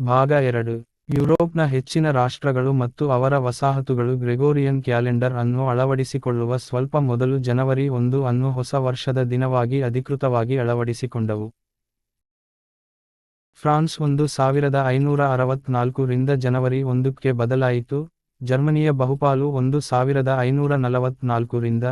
ಭಾಗ ಎರಡು. ಯುರೋಪ್ನ ಹೆಚ್ಚಿನ ರಾಷ್ಟ್ರಗಳು ಮತ್ತು ಅವರ ವಸಾಹತುಗಳು ಗ್ರೆಗೋರಿಯನ್ ಕ್ಯಾಲೆಂಡರ್ ಅನ್ನು ಅಳವಡಿಸಿಕೊಳ್ಳುವ ಸ್ವಲ್ಪ ಮೊದಲು ಜನವರಿ ಒಂದು ಅನ್ನು ಹೊಸ ವರ್ಷದ ದಿನವಾಗಿ ಅಧಿಕೃತವಾಗಿ ಅಳವಡಿಸಿಕೊಂಡವು. ಫ್ರಾನ್ಸ್ ಒಂದು ಸಾವಿರದ ಐನೂರ ಅರವತ್ನಾಲ್ಕು ರಿಂದ ಜನವರಿ ಒಂದಕ್ಕೆ ಬದಲಾಯಿತು. ಜರ್ಮನಿಯ ಬಹುಪಾಲು ಒಂದು ಸಾವಿರದ ಐನೂರ ನಲವತ್ನಾಲ್ಕು ರಿಂದ,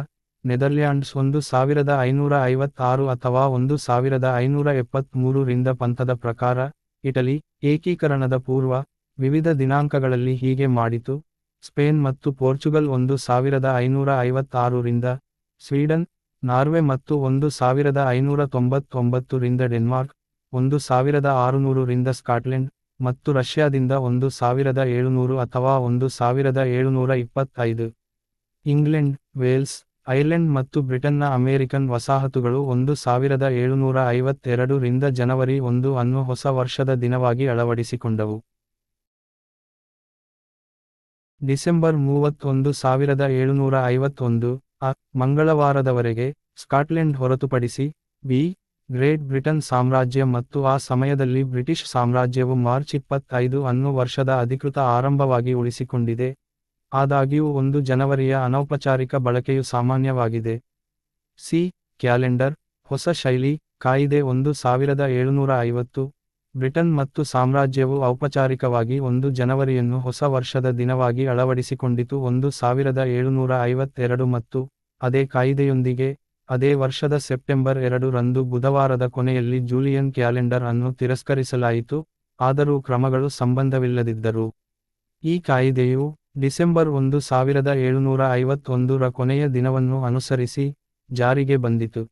ನೆದರ್ಲ್ಯಾಂಡ್ಸ್ ಒಂದು ಸಾವಿರದ ಐನೂರ ಐವತ್ತಾರು ಅಥವಾ ಒಂದು ಸಾವಿರದ ಐನೂರ ಎಪ್ಪತ್ಮೂರು ರಿಂದ ಪಂಥದ ಪ್ರಕಾರ ಇಟಲಿ, ಏಕೀಕರಣದ ಪೂರ್ವ, ವಿವಿಧ ದಿನಾಂಕಗಳಲ್ಲಿ ಹೀಗೆ ಮಾಡಿತು. ಸ್ಪೇನ್ ಮತ್ತು ಪೋರ್ಚುಗಲ್ ಒಂದು ಸಾವಿರದ ಐನೂರ ಐವತ್ತಾರು ರಿಂದ, ಸ್ವೀಡನ್, ನಾರ್ವೆ ಮತ್ತು ಒಂದು ಸಾವಿರದ ಐನೂರ ತೊಂಬತ್ತೊಂಬತ್ತು ರಿಂದ ಡೆನ್ಮಾರ್ಕ್, ಒಂದು ಸಾವಿರದ ಆರುನೂರು ರಿಂದ ಸ್ಕಾಟ್ಲೆಂಡ್ ಮತ್ತು ರಷ್ಯಾದಿಂದ ಒಂದು ಸಾವಿರದ ಏಳುನೂರು ಅಥವಾ ಒಂದು ಸಾವಿರದ ಏಳುನೂರ ಇಪ್ಪತ್ತೈದು. ಇಂಗ್ಲೆಂಡ್, ವೇಲ್ಸ್ ಐರ್ಲೆಂಡ್ ಮತ್ತು ಬ್ರಿಟನ್ನ ಅಮೆರಿಕನ್ ವಸಾಹತುಗಳು ಒಂದು ಸಾವಿರದ ಏಳುನೂರ ಐವತ್ತೆರಡು ರಿಂದ ಜನವರಿ ಒಂದು ಅನ್ನು ಹೊಸ ವರ್ಷದ ದಿನವಾಗಿ ಅಳವಡಿಸಿಕೊಂಡವು. ಡಿಸೆಂಬರ್ ಮೂವತ್ತೊಂದು ಸಾವಿರದ ಏಳುನೂರ ಐವತ್ತೊಂದು ಅ ಮಂಗಳವಾರದವರೆಗೆ ಸ್ಕಾಟ್ಲೆಂಡ್ ಹೊರತುಪಡಿಸಿ ಬಿ, ಗ್ರೇಟ್ ಬ್ರಿಟನ್ ಸಾಮ್ರಾಜ್ಯ ಮತ್ತು ಆ ಸಮಯದಲ್ಲಿ ಬ್ರಿಟಿಷ್ ಸಾಮ್ರಾಜ್ಯವು ಮಾರ್ಚ್ ಇಪ್ಪತ್ತೈದು ಅನ್ನು ವರ್ಷದ ಅಧಿಕೃತ ಆರಂಭವಾಗಿ ಉಳಿಸಿಕೊಂಡಿದೆ. ಆದಾಗ್ಯೂ ಒಂದು ಜನವರಿಯ ಅನೌಪಚಾರಿಕ ಬಳಕೆಯು ಸಾಮಾನ್ಯವಾಗಿದೆ. ಸಿ. ಕ್ಯಾಲೆಂಡರ್, ಹೊಸ ಶೈಲಿ, ಕಾಯಿದೆ ಒಂದು ಸಾವಿರದ ಏಳುನೂರ ಐವತ್ತು. ಬ್ರಿಟನ್ ಮತ್ತು ಸಾಮ್ರಾಜ್ಯವು ಔಪಚಾರಿಕವಾಗಿ ಒಂದು ಜನವರಿಯನ್ನು ಹೊಸ ವರ್ಷದ ದಿನವಾಗಿ ಅಳವಡಿಸಿಕೊಂಡಿತು. ಒಂದು ಸಾವಿರದ ಏಳುನೂರ ಐವತ್ತೆರಡು ಮತ್ತು ಅದೇ ಕಾಯಿದೆಯೊಂದಿಗೆ, ಅದೇ ವರ್ಷದ ಸೆಪ್ಟೆಂಬರ್ ಎರಡು ರಂದು ಬುಧವಾರದ ಕೊನೆಯಲ್ಲಿ ಜೂಲಿಯನ್ ಕ್ಯಾಲೆಂಡರ್ ಅನ್ನು ತಿರಸ್ಕರಿಸಲಾಯಿತು. ಆದರೂ ಕ್ರಮಗಳು ಸಂಬಂಧವಿಲ್ಲದಿದ್ದರು. ಈ ಕಾಯಿದೆಯು ಡಿಸೆಂಬರ್ ಒಂದು ಸಾವಿರದ ಏಳುನೂರ ಐವತ್ತೊಂದರ ಕೊನೆಯ ದಿನವನ್ನು ಅನುಸರಿಸಿ ಜಾರಿಗೆ ಬಂದಿತು.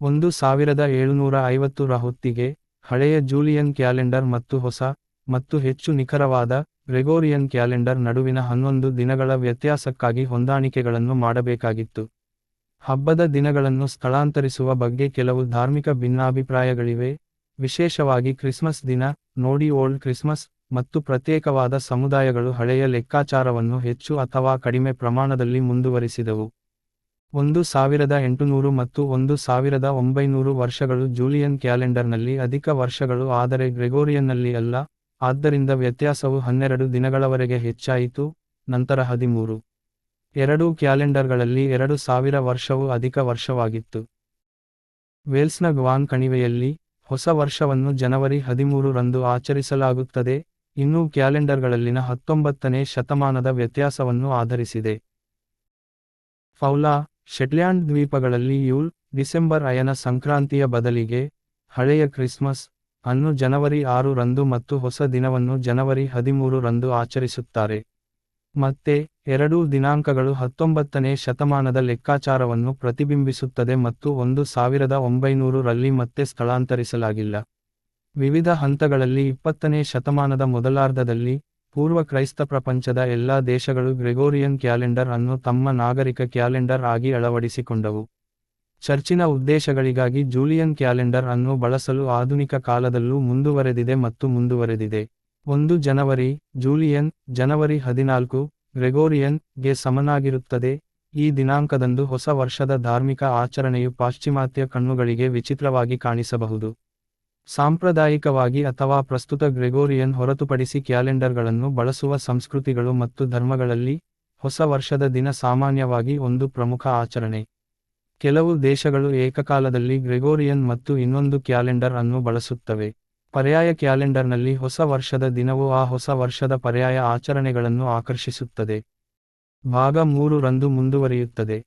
ಒಂದು ಸಾವಿರದ ಏಳುನೂರ ಐವತ್ತರ ಹೊತ್ತಿಗೆ ಹಳೆಯ ಜೂಲಿಯನ್ ಕ್ಯಾಲೆಂಡರ್ ಮತ್ತು ಹೊಸ ಮತ್ತು ಹೆಚ್ಚು ನಿಖರವಾದ ಗ್ರೆಗೋರಿಯನ್ ಕ್ಯಾಲೆಂಡರ್ ನಡುವಿನ ಹನ್ನೊಂದು ದಿನಗಳ ವ್ಯತ್ಯಾಸಕ್ಕಾಗಿ ಹೊಂದಾಣಿಕೆಗಳನ್ನು ಮಾಡಬೇಕಾಗಿತ್ತು. ಹಬ್ಬದ ದಿನಗಳನ್ನು ಸ್ಥಳಾಂತರಿಸುವ ಬಗ್ಗೆ ಕೆಲವು ಧಾರ್ಮಿಕ ಭಿನ್ನಾಭಿಪ್ರಾಯಗಳಿವೆ. ವಿಶೇಷವಾಗಿ ಕ್ರಿಸ್ಮಸ್ ದಿನ ನೋಡಿ ಓಲ್ಡ್ ಕ್ರಿಸ್ಮಸ್ ಮತ್ತು ಪ್ರತ್ಯೇಕವಾದ ಸಮುದಾಯಗಳು ಹಳೆಯ ಲೆಕ್ಕಾಚಾರವನ್ನು ಹೆಚ್ಚು ಅಥವಾ ಕಡಿಮೆ ಪ್ರಮಾಣದಲ್ಲಿ ಮುಂದುವರಿಸಿದವು. ಒಂದು ಸಾವಿರದ ಎಂಟುನೂರು ಮತ್ತು ಒಂದು ಸಾವಿರದ ಒಂಬೈನೂರು ವರ್ಷಗಳು ಜೂಲಿಯನ್ ಕ್ಯಾಲೆಂಡರ್ನಲ್ಲಿ ಅಧಿಕ ವರ್ಷಗಳು, ಆದರೆ ಗ್ರೆಗೋರಿಯನ್ನಲ್ಲಿ ಅಲ್ಲ. ಆದ್ದರಿಂದ ವ್ಯತ್ಯಾಸವು ಹನ್ನೆರಡು ದಿನಗಳವರೆಗೆ ಹೆಚ್ಚಾಯಿತು, ನಂತರ ಹದಿಮೂರು. ಎರಡೂ ಕ್ಯಾಲೆಂಡರ್ಗಳಲ್ಲಿ ಎರಡು ಸಾವಿರ ವರ್ಷವು ಅಧಿಕ ವರ್ಷವಾಗಿತ್ತು. ವೇಲ್ಸ್ನ ಗ್ವಾನ್ ಕಣಿವೆಯಲ್ಲಿ ಹೊಸ ವರ್ಷವನ್ನು ಜನವರಿ ಹದಿಮೂರು ರಂದು ಆಚರಿಸಲಾಗುತ್ತದೆ. ಇನ್ನೂ ಕ್ಯಾಲೆಂಡರ್ಗಳಲ್ಲಿನ ಹತ್ತೊಂಬತ್ತನೇ ಶತಮಾನದ ವ್ಯತ್ಯಾಸವನ್ನು ಆಧರಿಸಿದೆ. ಫೌಲಾ, ಶೆಟ್ಲ್ಯಾಂಡ್ ದ್ವೀಪಗಳಲ್ಲಿ ಯೂಲ್, ಡಿಸೆಂಬರ್ ಅಯನ ಸಂಕ್ರಾಂತಿಯ ಬದಲಿಗೆ, ಹಳೆಯ ಕ್ರಿಸ್ಮಸ್ ಅನ್ನು ಜನವರಿ ಆರು ರಂದು ಮತ್ತು ಹೊಸ ದಿನವನ್ನು ಜನವರಿ ಹದಿಮೂರು ರಂದು ಆಚರಿಸುತ್ತಾರೆ. ಮತ್ತೆ, ಎರಡೂ ದಿನಾಂಕಗಳು ಹತ್ತೊಂಬತ್ತನೇ ಶತಮಾನದ ಲೆಕ್ಕಾಚಾರವನ್ನು ಪ್ರತಿಬಿಂಬಿಸುತ್ತದೆ ಮತ್ತು ಒಂದು ಸಾವಿರದ ಒಂಬೈನೂರು ರಲ್ಲಿ ಮತ್ತೆ ಸ್ಥಳಾಂತರಿಸಲಾಗಿಲ್ಲ. ವಿವಿಧ ಹಂತಗಳಲ್ಲಿ ಇಪ್ಪತ್ತನೇ ಶತಮಾನದ ಮೊದಲಾರ್ಧದಲ್ಲಿ ಪೂರ್ವ ಕ್ರೈಸ್ತ ಪ್ರಪಂಚದ ಎಲ್ಲಾ ದೇಶಗಳು ಗ್ರೆಗೋರಿಯನ್ ಕ್ಯಾಲೆಂಡರ್ ಅನ್ನು ತಮ್ಮ ನಾಗರಿಕ ಕ್ಯಾಲೆಂಡರ್ ಆಗಿ ಅಳವಡಿಸಿಕೊಂಡವು. ಚರ್ಚಿನ ಉದ್ದೇಶಗಳಿಗಾಗಿ ಜೂಲಿಯನ್ ಕ್ಯಾಲೆಂಡರ್ ಅನ್ನು ಬಳಸಲು ಆಧುನಿಕ ಕಾಲದಲ್ಲೂ ಮುಂದುವರೆದಿದೆ ಮತ್ತು ಮುಂದುವರೆದಿದೆ. ಒಂದು ಜನವರಿ, ಜೂಲಿಯನ್, ಜನವರಿ ಹದಿನಾಲ್ಕು ಗ್ರೆಗೋರಿಯನ್ಗೆ ಸಮನಾಗಿರುತ್ತದೆ. ಈ ದಿನಾಂಕದಂದು ಹೊಸ ವರ್ಷದ ಧಾರ್ಮಿಕ ಆಚರಣೆಯು ಪಾಶ್ಚಿಮಾತ್ಯ ಕಣ್ಣುಗಳಿಗೆ ವಿಚಿತ್ರವಾಗಿ ಕಾಣಿಸಬಹುದು. ಸಾಂಪ್ರದಾಯಿಕವಾಗಿ ಅಥವಾ ಪ್ರಸ್ತುತ ಗ್ರೆಗೋರಿಯನ್ ಹೊರತುಪಡಿಸಿ ಕ್ಯಾಲೆಂಡರ್ಗಳನ್ನು ಬಳಸುವ ಸಂಸ್ಕೃತಿಗಳು ಮತ್ತು ಧರ್ಮಗಳಲ್ಲಿ ಹೊಸ ವರ್ಷದ ದಿನ ಸಾಮಾನ್ಯವಾಗಿ ಒಂದು ಪ್ರಮುಖ ಆಚರಣೆ. ಕೆಲವು ದೇಶಗಳು ಏಕಕಾಲದಲ್ಲಿ ಗ್ರೆಗೋರಿಯನ್ ಮತ್ತು ಇನ್ನೊಂದು ಕ್ಯಾಲೆಂಡರ್ ಅನ್ನು ಬಳಸುತ್ತವೆ. ಪರ್ಯಾಯ ಕ್ಯಾಲೆಂಡರ್ನಲ್ಲಿ ಹೊಸ ವರ್ಷದ ದಿನವು ಆ ಹೊಸ ವರ್ಷದ ಪರ್ಯಾಯ ಆಚರಣೆಗಳನ್ನು ಆಕರ್ಷಿಸುತ್ತದೆ. ಭಾಗ ಮೂರು ರಂದು ಮುಂದುವರಿಯುತ್ತದೆ.